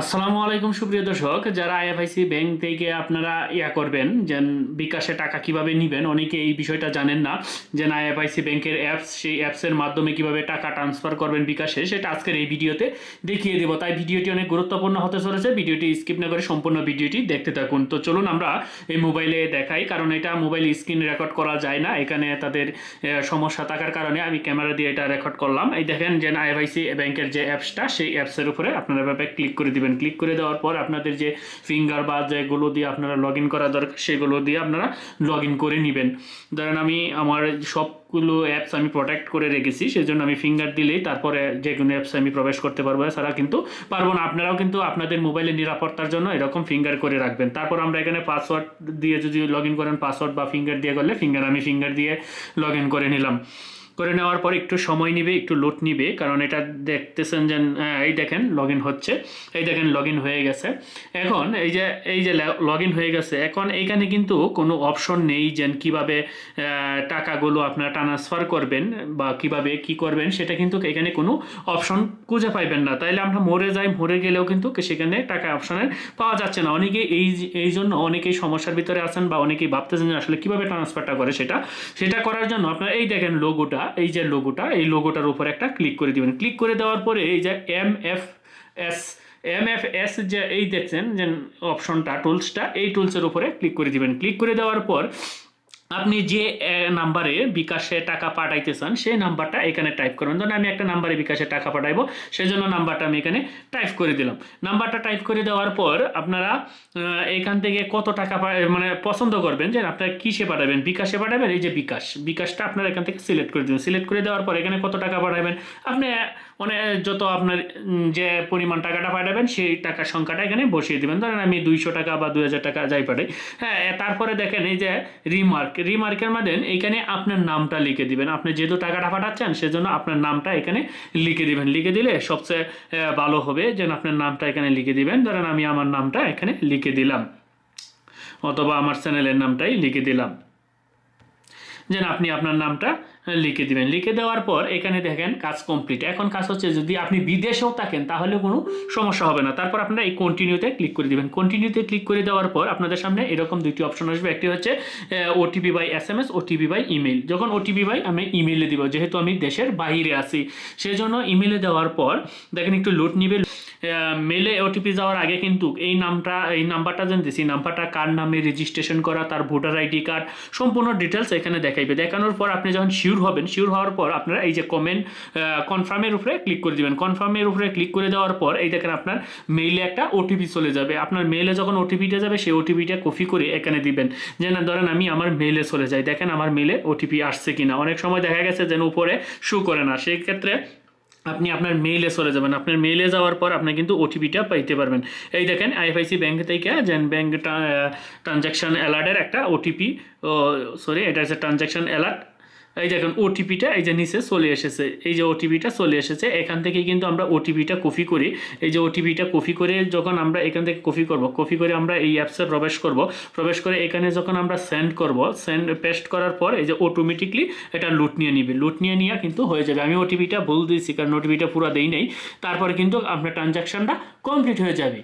আসসালামু আলাইকুম, সুপ্রিয় দর্শক। যারা আইএফআইসি ব্যাংক থেকে আপনারা ইয়া করবেন যে বিকাশে টাকা কীভাবে নেবেন, অনেকে এই বিষয়টা জানেন না যে আইএফআইসি ব্যাংকের অ্যাপস, সেই অ্যাপসের মাধ্যমে কীভাবে টাকা ট্রান্সফার করবেন বিকাশে, সেটা আজকের এই ভিডিওতে দেখিয়ে দেবো। তাই ভিডিওটি অনেক গুরুত্বপূর্ণ হতে চলেছে, ভিডিওটি স্কিপ না করে সম্পূর্ণ ভিডিওটি দেখতে থাকুন। তো চলুন আমরা এই মোবাইলে দেখাই, কারণ এটা মোবাইল স্ক্রিন রেকর্ড করা যায় না, এখানে তাদের সমস্যা থাকার কারণে আমি ক্যামেরা দিয়ে এটা রেকর্ড করলাম। এই দেখেন যে আইএফআইসি ব্যাংকের যে অ্যাপসটা, সেই অ্যাপসের উপরে আপনারা ক্লিক করে দিবেন। ক্লিক করে দেওয়ার পর আপনাদের যে ফিঙ্গার বা যেগুলো দিয়ে আপনারা লগ ইন করা দরকার সেগুলো দিয়ে আপনারা লগ ইন করে নেবেন। ধরেন আমি আমার সবগুলো অ্যাপস আমি প্রোটেক্ট করে রেখেছি, সেজন্য আমি ফিঙ্গার দিলেই তারপরে যে কোনো অ্যাপসে আমি প্রবেশ করতে পারব। এছাড়া কিন্তু পারব না, আপনারাও কিন্তু আপনাদের মোবাইলের নিরাপত্তার জন্য এরকম ফিঙ্গার করে রাখবেন। তারপর আমরা এখানে পাসওয়ার্ড দিয়ে যদি লগ ইন করেন পাসওয়ার্ড বা ফিঙ্গার দিয়ে করলে ফিঙ্গার আমি ফিঙ্গার দিয়ে লগ ইন করে নিলাম। করে নেওয়ার পর একটু সময় নিবে, একটু লোড নিবে। কারণ এটা দেখতেছেন যে এই দেখেন লগ হচ্ছে। এই দেখেন লগ হয়ে গেছে। এখন এই যে এই যে লগ হয়ে গেছে, এখন এইখানে কিন্তু কোনো অপশন নেই যে কীভাবে টাকাগুলো আপনারা ট্রান্সফার করবেন বা কীভাবে কি করবেন, সেটা কিন্তু এখানে কোনো অপশন খুঁজে পাইবেন না। তাইলে আমরা মরে যাই, মরে গেলেও কিন্তু সেখানে টাকা অপশনের পাওয়া যাচ্ছে না। অনেকে এই এই জন্য অনেকেই সমস্যার ভিতরে আছেন বা অনেকেই ভাবতেছেন যে আসলে কীভাবে ট্রান্সফারটা করে সেটা। সেটা করার জন্য আপনারা এই দেখেন লোগোটা এই যে লোগোটা এই লোগোটার উপর একটা ক্লিক করে দিবেন। ক্লিক করে দেওয়ার পরে এই যে M F S M F S যে এই দেখছেন যে অপশনটা টুলসটা এই টুলসের উপরে ক্লিক করে দিবেন। ক্লিক করে দেওয়ার পর আপনি যে নাম্বারে বিকাশে টাকা পাঠাইতে চান সেই নাম্বারটা এখানে টাইপ করবেন। ধরুন আমি একটা নাম্বারে বিকাশে টাকা পাঠাইবো সেই জন্য নাম্বারটা আমি এখানে টাইপ করে দিলাম। নাম্বারটা টাইপ করে দেওয়ার পর আপনারা এখান থেকে কত টাকা মানে পছন্দ করবেন, যে আপনারা কিসে পাঠাবেন? বিকাশে পাঠাবেন? এই যে বিকাশ। বিকাশটা আপনারা এখান থেকে সিলেক্ট করে দেবেন। সিলেক্ট করে দেওয়ার পর এখানে কত টাকা পাঠাবেন? আপনি মানে যত আপনার যে পরিমাণ টাকাটা পাঠাবেন, সেই টাকার সংখ্যাটা এখানে বসিয়ে দেবেন। ধরেন আমি দুইশো টাকা বা দুই হাজার টাকা যাই পাঠাই। হ্যাঁ তারপরে দেখেন এই যে রিমার্ক রিমার্কের মাধ্যমে এখানে আপনার নামটা লিখে দিবেন। আপনি যেহেতু টাকাটা পাঠাচ্ছেন, সেজন্য আপনার নামটা এখানে লিখে দিবেন। লিখে দিলে সবচেয়ে ভালো হবে যেন আপনার নামটা এখানে লিখে দিবেন। ধরেন আমি আমার নামটা এখানে লিখে দিলাম। অথবা আমার চ্যানেলের নামটাই লিখে দিলাম। যেন আপনি আপনার নামটা লিখে দিবেন। লিখে দেওয়ার পর এখানে দেখেন কাজ কমপ্লিট এখন কাজ হচ্ছে যদি আপনি বিদেশেও থাকেন, তাহলে কোনো সমস্যা হবে না। তারপর আপনারা এই কন্টিনিউতে ক্লিক করে দিবেন। কন্টিনিউতে ক্লিক করে দেওয়ার পর আপনাদের সামনে এরকম দুইটি অপশন আসবে। একটি হচ্ছে OTP by S M S OTP by email যখন ওটিপি বাই আমি ইমেলে দিব, যেহেতু আমি দেশের বাইরে আছি, সেজন্য ইমেলে দেওয়ার পর দেখেন একটু লোড নিবে। মেলে ওটিপি যাওয়ার আগে কিন্তু এই নামটা, এই নাম্বারটা জানতেছি নাম্বারটা কার নামে রেজিস্ট্রেশন করা, তার ভোটার আইডি কার্ড সম্পূর্ণ ডিটেলস এখানে দেখাইবে। দেখানোর পর আপনি যখন শিওর হবেন শিওর হওয়ার পর আপনারা এই যে কমেন্ট কনফার্মের উপরে ক্লিক করে দিবেন। কনফার্মের উপরে ক্লিক করে দেওয়ার পর এই দেখেন আপনার মেইলে একটা ওটিপি চলে যাবে। আপনার মেইলে যখন ওটিপিটা যাবে, সেই ওটিপিটা কপি করে এখানে দিবেন। যে না, ধরেন আমি আমার মেইলে চলে যাই। দেখেন আমার মেইলে ওটিপি আসছে কিনা। অনেক সময় দেখা গেছে যেন উপরে শু করে না। সেই ক্ষেত্রে আপনি আপনার মেইলে চলে যাবেন। আপনার মেইলে যাওয়ার পর আপনি কিন্তু ওটিপিটা পাইতে পারবেন। এই দেখেন আইএফআইসি ব্যাংক থেকে জেন ব্যাঙ্ক ট্রানজ্যাকশন অ্যালার্টের একটা ওটিপি সরি এটা হচ্ছে ট্রানজ্যাকশন অ্যালার্ট এই দেখুন ওটিপিটা এই যে নিচে চলে এসেছে। এই যে ওটিপিটা চলে এসেছে, এখান থেকে কিন্তু আমরা ওটিপিটা কপি করি। এই যে ওটিপিটা কপি করে যখন আমরা এখান থেকে কপি করব কপি করে আমরা এই অ্যাপসে প্রবেশ করব। প্রবেশ করে এখানে যখন আমরা সেন্ড করব সেন্ড পেস্ট করার পর এই যে অটোমেটিকলি এটা লুট নিয়ে নিবে। লুট নিয়ে নিয়ে কিন্তু হয়ে যাবে। আমি ওটিপিটা ভুল দিয়েছি, কারণ ওটিপিটা পুরো দেই নাই। তারপরে কিন্তু আপনার ট্রানজ্যাকশনটা কমপ্লিট হয়ে যাবে।